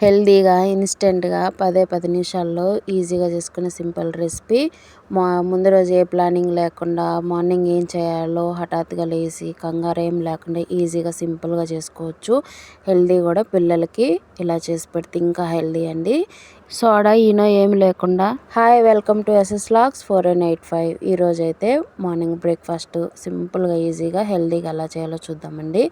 హెల్దీగా ఇన్స్టెంట్గా పదే పది నిమిషాల్లో ఈజీగా చేసుకునే సింపుల్ రెసిపీ. మా ముందు రోజు ఏ ప్లానింగ్ లేకుండా మార్నింగ్ ఏం చేయాలో హఠాత్తుగా లేచి కంగారు ఏం లేకుండా ఈజీగా సింపుల్గా చేసుకోవచ్చు. హెల్దీ కూడా పిల్లలకి ఇలా చేసి పెడితే ఇంకా హెల్దీ అండి. సోడా ఈనో ఏమి లేకుండా. Hi welcome to S S lakhs four and eight five. ఈరోజు అయితే మార్నింగ్ బ్రేక్ఫాస్ట్ సింపుల్గా ఈజీగా హెల్దీగా ఎలా చేయాలో చూద్దామండి.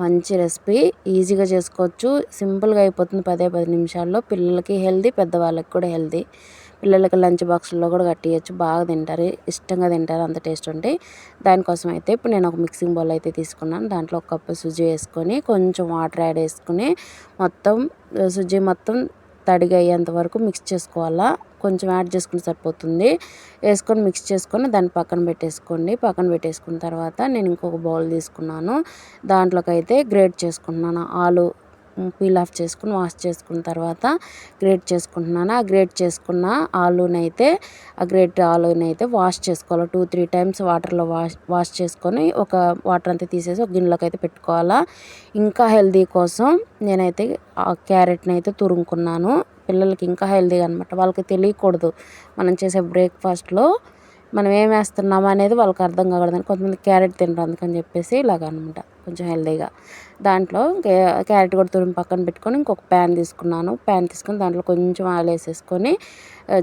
మంచి రెసిపీ ఈజీగా చేసుకోవచ్చు. సింపుల్గా అయిపోతుంది పదే పది నిమిషాల్లో. పిల్లలకి హెల్దీ పెద్దవాళ్ళకి కూడా హెల్దీ. పిల్లలకి లంచ్ బాక్స్లో కూడా కట్టియచ్చు. బాగా తింటారు ఇష్టంగా తింటారు అంత టేస్ట్ ఉంటాయి దానికోసం అయితే ఇప్పుడు నేను ఒక మిక్సింగ్ బౌల్ అయితే తీసుకున్నాను. దాంట్లో ఒక కప్పు సుజీ వేసుకొని కొంచెం వాటర్ యాడ్ వేసుకుని మొత్తం సుజీ మొత్తం తడిగా అయ్యేంత వరకు మిక్స్ చేసుకోవాలా. కొంచెం యాడ్ చేసుకుని సరిపోతుంది. వేసుకొని మిక్స్ చేసుకొని దాన్ని పక్కన పెట్టేసుకోండి. పక్కన పెట్టేసుకున్న తర్వాత నేను ఇంకొక బౌల్ తీసుకున్నాను. దాంట్లోకి అయితే గ్రేట్ చేసుకున్నాను ఆలు పీల్ ఆఫ్ చేసుకుని వాష్ చేసుకున్న తర్వాత గ్రేట్ చేసుకుంటున్నాను. ఆ గ్రేట్ చేసుకున్న ఆలూనైతే ఆ గ్రేట్ ఆలూనైతే వాష్ చేసుకోవాలి. టూ త్రీ టైమ్స్ వాటర్లో వాష్ వాష్ చేసుకొని ఒక వాటర్ అంతా తీసేసి ఒక గిన్నెలోకి అయితే పెట్టుకోవాలా. ఇంకా హెల్దీ కోసం నేనైతే ఆ క్యారెట్ని అయితే తురుముకున్నాను. పిల్లలకి ఇంకా హెల్దీగా అనమాట వాళ్ళకి తెలియకూడదు. మనం చేసే బ్రేక్ఫాస్ట్లో మనం ఏం వేస్తున్నాము అనేది వాళ్ళకి అర్థం కాకూడదని కొంతమంది క్యారెట్ తినరు అందుకని చెప్పేసి ఇలాగ అనమాట కొంచెం హెల్దీగా. దాంట్లో క్యారెట్ కూడా తురిమి పక్కన పెట్టుకొని ఇంకొక ప్యాన్ తీసుకున్నాను. ప్యాన్ తీసుకొని దాంట్లో కొంచెం ఆయిల్ వేసేసుకొని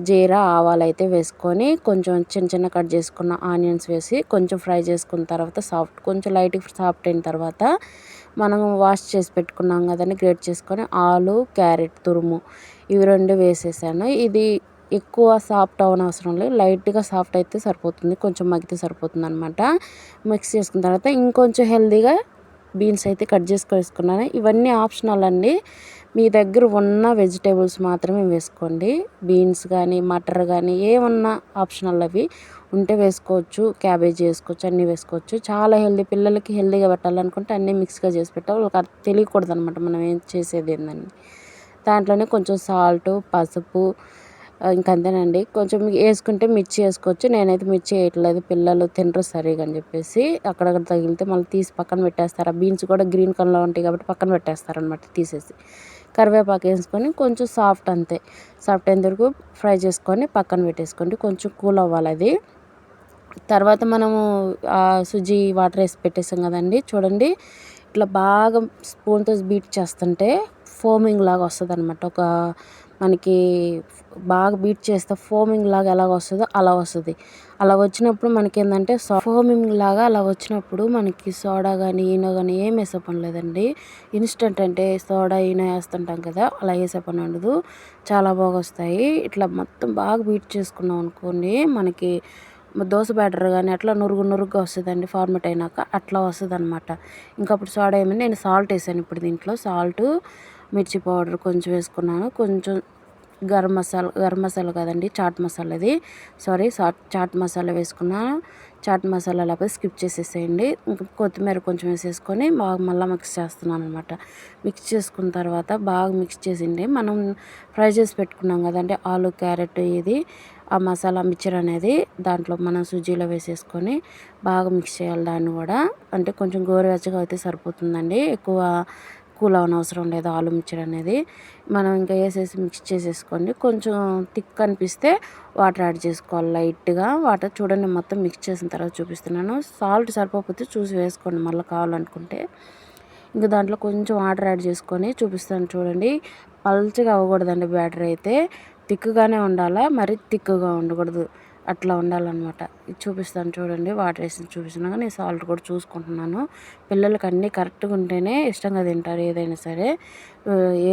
జీరా ఆవాలు అయితే వేసుకొని కొంచెం చిన్న చిన్న కట్ చేసుకున్న ఆనియన్స్ వేసి కొంచెం ఫ్రై చేసుకున్న తర్వాత సాఫ్ట్ కొంచెం లైట్గా సాఫ్ట్ అయిన తర్వాత మనం వాష్ చేసి పెట్టుకున్నాం కదండి గ్రేట్ చేసుకొని ఆలు క్యారెట్ తురుము ఇవి రెండు వేసేసాను. ఇది ఎక్కువ సాఫ్ట్ అవ్వని అవసరం లేదు. లైట్గా సాఫ్ట్ అయితే సరిపోతుంది. కొంచెం మగ్గితే సరిపోతుంది అనమాట మిక్స్ చేసుకున్న తర్వాత ఇంకొంచెం హెల్తీగా బీన్స్ అయితే కట్ చేసుకొని వేసుకున్నాను. ఇవన్నీ ఆప్షనల్ అండి. మీ దగ్గర ఉన్న వెజిటేబుల్స్ మాత్రమే వేసుకోండి. బీన్స్ కానీ మటర్ కానీ ఏమన్నా ఆప్షనల్ అవి ఉంటే వేసుకోవచ్చు. క్యాబేజ్ వేసుకోవచ్చు అన్నీ వేసుకోవచ్చు. చాలా హెల్దీ పిల్లలకి హెల్దీగా పెట్టాలనుకుంటే అన్నీ మిక్స్గా చేసి పెట్టాలి. వాళ్ళకి తెలియకూడదు అనమాట మనం ఏం చేసేది ఏందని. దాంట్లోనే కొంచెం సాల్ట్ పసుపు ఇంకంతేనండి కొంచెం వేసుకుంటే మిర్చి వేసుకోవచ్చు. నేనైతే మిర్చి వేయట్లేదు. పిల్లలు తినరు సరిగా అని చెప్పేసి అక్కడక్కడ తగిలితే మళ్ళీ తీసి పక్కన పెట్టేస్తారు. ఆ బీన్స్ కూడా గ్రీన్ కలర్లో ఉంటాయి కాబట్టి పక్కన పెట్టేస్తారు అనమాట తీసేసి. కరివేపాకు వేసుకొని కొంచెం సాఫ్ట్ అంతే. సాఫ్ట్ అయిన వరకు ఫ్రై చేసుకొని పక్కన పెట్టేసుకోండి. కొంచెం కూల్ అవ్వాలి అది. తర్వాత మనము సుజీ వాటర్ వేసి పెట్టేసాం కదండి. చూడండి. ఇట్లా బాగా స్పూన్తో బీట్ చేస్తుంటే ఫోమింగ్ లాగా వస్తుంది అనమాట ఒక మనకి బాగా బీట్ చేస్తే ఫోమింగ్ లాగా ఎలా వస్తుందో అలా వస్తుంది. అలా వచ్చినప్పుడు మనకి ఏంటంటే ఫోమింగ్ లాగా అలా వచ్చినప్పుడు మనకి సోడా కానీ ఈనో కానీ ఏం వేసే పని లేదండి. ఇన్స్టెంట్ అంటే సోడా ఈనో వేస్తుంటాం కదా అలా వేసే పని ఉండదు. చాలా బాగా వస్తాయి. ఇట్లా మొత్తం బాగా బీట్ చేసుకున్నాం అనుకోండి మనకి దోశ బ్యాటర్ కానీ అట్లా నురుగు నురుగుగా వస్తుందండి ఫార్మేట్ అయినాక అట్లా వస్తుంది అనమాట ఇంకా అప్పుడు సోడా ఏమైంది నేను సాల్ట్ వేసాను ఇప్పుడు దీంట్లో. సాల్ట్ మిర్చి పౌడర్ కొంచెం వేసుకున్నాను. కొంచెం గరం మసాలా గరం మసాలా కదండి చాట్ మసాలాది సారీ చాట్ మసాలా వేసుకున్నాను చాట్ మసాలా లేకపోతే స్కిప్ చేసేసేయండి. ఇంకా కొత్తిమీర కొంచెం వేసేసుకొని బాగా మళ్ళీ మిక్స్ చేస్తున్నాను అనమాట మిక్స్ చేసుకున్న తర్వాత బాగా మిక్స్ చేసిండి మనం ఫ్రై చేసి పెట్టుకున్నాం కదండి ఆలు క్యారెట్ ఇది ఆ మసాలా మిక్చర్ అనేది దాంట్లో మనం సుజీలో వేసేసుకొని బాగా మిక్స్ చేయాలి దాన్ని కూడా. అంటే కొంచెం గోరువెచ్చగా అయితే సరిపోతుందండి. ఎక్కువ కూల్ అవసరం లేదు ఆలు మిక్చర్ అనేది. మనం ఇంకా వేసేసి మిక్స్ చేసేసుకోండి. కొంచెం థిక్ అనిపిస్తే వాటర్ యాడ్ చేసుకోవాలి లైట్గా. వాటర్ చూడండి మొత్తం మిక్స్ చేసిన తర్వాత చూపిస్తున్నాను. సాల్ట్ సరిపోతే చూసి వేసుకోండి మళ్ళీ కావాలనుకుంటే. ఇంకా దాంట్లో కొంచెం వాటర్ యాడ్ చేసుకొని చూపిస్తాను చూడండి. పల్చగా అవ్వకూడదండి బ్యాటర్ అయితే. థిక్గానే ఉండాలా? మరి థిక్గా ఉండకూడదు. అట్లా ఉండాలన్నమాట. ఇది చూపిస్తాను చూడండి వాటర్ వేసి చూపిస్తున్నాక నేను సాల్ట్ కూడా చూసుకుంటున్నాను. పిల్లలకి అన్నీ కరెక్ట్గా ఉంటేనే ఇష్టంగా తింటారు ఏదైనా సరే.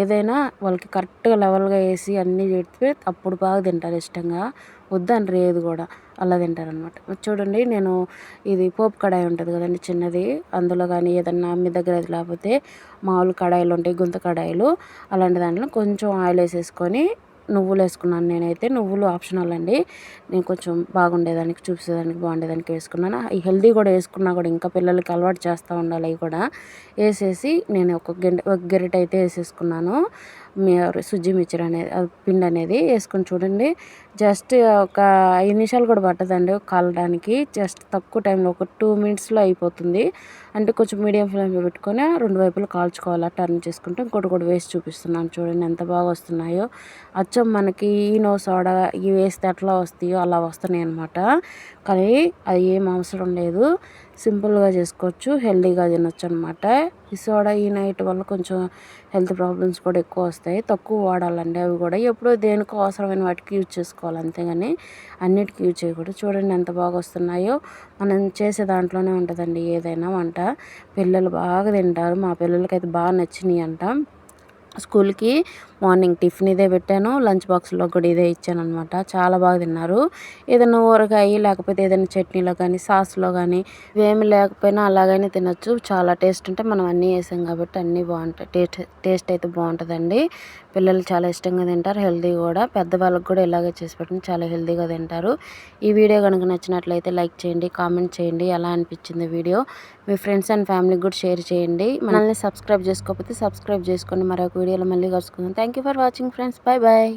ఏదైనా వాళ్ళకి కరెక్ట్గా లెవెల్గా వేసి అన్నీ పెడితే అప్పుడు బాగా తింటారు ఇష్టంగా. వద్దని ఏది కూడా అలా తింటారనమాట చూడండి నేను ఇది పోపు కడాయి ఉంటుంది కదండి చిన్నది అందులో కానీ ఏదన్నా మీ దగ్గర అది లేకపోతే మామూలు కడాయిలు ఉంటాయి గుంత కడాయిలు అలాంటి దాంట్లో కొంచెం ఆయిల్ వేసేసుకొని నువ్వులు వేసుకున్నాను. నేనైతే నువ్వులు ఆప్షనల్ అండి. నేను కొంచెం బాగుండేదానికి చూసేదానికి బాగుండేదానికి వేసుకున్నాను. ఈ హెల్దీ కూడా వేసుకున్నా కూడా ఇంకా పిల్లలకి అలవాటు చేస్తూ ఉండాలి అవి కూడా. వేసేసి నేను ఒక గంట ఒక గరిట అయితే వేసేసుకున్నాను. సుజ్జి మిక్చర్ అనేది పిండి అనేది వేసుకొని చూడండి. జస్ట్ ఒక ఐదు నిమిషాలు కూడా పట్టదండి కాలడానికి. జస్ట్ తక్కువ టైంలో ఒక టూ మినిట్స్లో అయిపోతుంది. అంటే కొంచెం మీడియం ఫ్లేమ్లో పెట్టుకొని రెండు వైపులు కాల్చుకోవాలి. టర్న్ చేసుకుంటే ఇంకోటి కూడా వేసి చూపిస్తున్నాను చూడండి ఎంత బాగా వస్తున్నాయో. అచ్చం మనకి ఈనో సోడా ఇవి వేస్తే ఎట్లా వస్తాయో అలా వస్తున్నాయి అనమాట కానీ అది ఏం అవసరం లేదు. సింపుల్గా చేసుకోవచ్చు హెల్దీగా తినొచ్చు అనమాట ఈ సోడా ఈ నైట్ వల్ల కొంచెం హెల్త్ ప్రాబ్లమ్స్ కూడా ఎక్కువ వస్తాయి. తక్కువ వాడాలండి అవి కూడా. ఎప్పుడో దేనికో అవసరమైన వాటికి యూజ్ చేసుకోవాలి అంతేగాని అన్నిటికీ యూజ్ చేయకూడదు. చూడండి ఎంత బాగా వస్తున్నాయో. మనం చేసే దాంట్లోనే ఉంటుందండి ఏదైనా వంట. పిల్లలు బాగా తింటారు. మా పిల్లలకైతే బాగా నచ్చినాయి అంట స్కూల్కి మార్నింగ్ టిఫిన్ ఇదే పెట్టాను. లంచ్ బాక్స్లో కూడా ఇదే ఇచ్చాను అనమాట చాలా బాగా తిన్నారు. ఏదైనా ఊరగాయ లేకపోతే ఏదైనా చట్నీలో కానీ సాస్లో కానీ ఇవేమి లేకపోయినా అలాగైనా తినొచ్చు. చాలా టేస్ట్ ఉంటే మనం అన్నీ వేసాం కాబట్టి అన్నీ బాగుంటాయి. టేస్ట్ టేస్ట్ అయితే బాగుంటుందండి. పిల్లలు చాలా ఇష్టంగా తింటారు. హెల్తీ కూడా. పెద్దవాళ్ళకి కూడా ఇలాగే చేసి పెట్టండి. చాలా హెల్తీగా తింటారు. ఈ వీడియో కనుక నచ్చినట్లయితే లైక్ చేయండి కామెంట్ చేయండి. ఎలా అనిపించింది వీడియో మీ ఫ్రెండ్స్ అండ్ ఫ్యామిలీకి కూడా షేర్ చేయండి. మనల్ని సబ్స్క్రైబ్ చేసుకోకపోతే సబ్స్క్రైబ్ చేసుకోండి మరొక వీడియోలో మళ్ళీ కలుసుకుందాం. Thank you for watching friends bye bye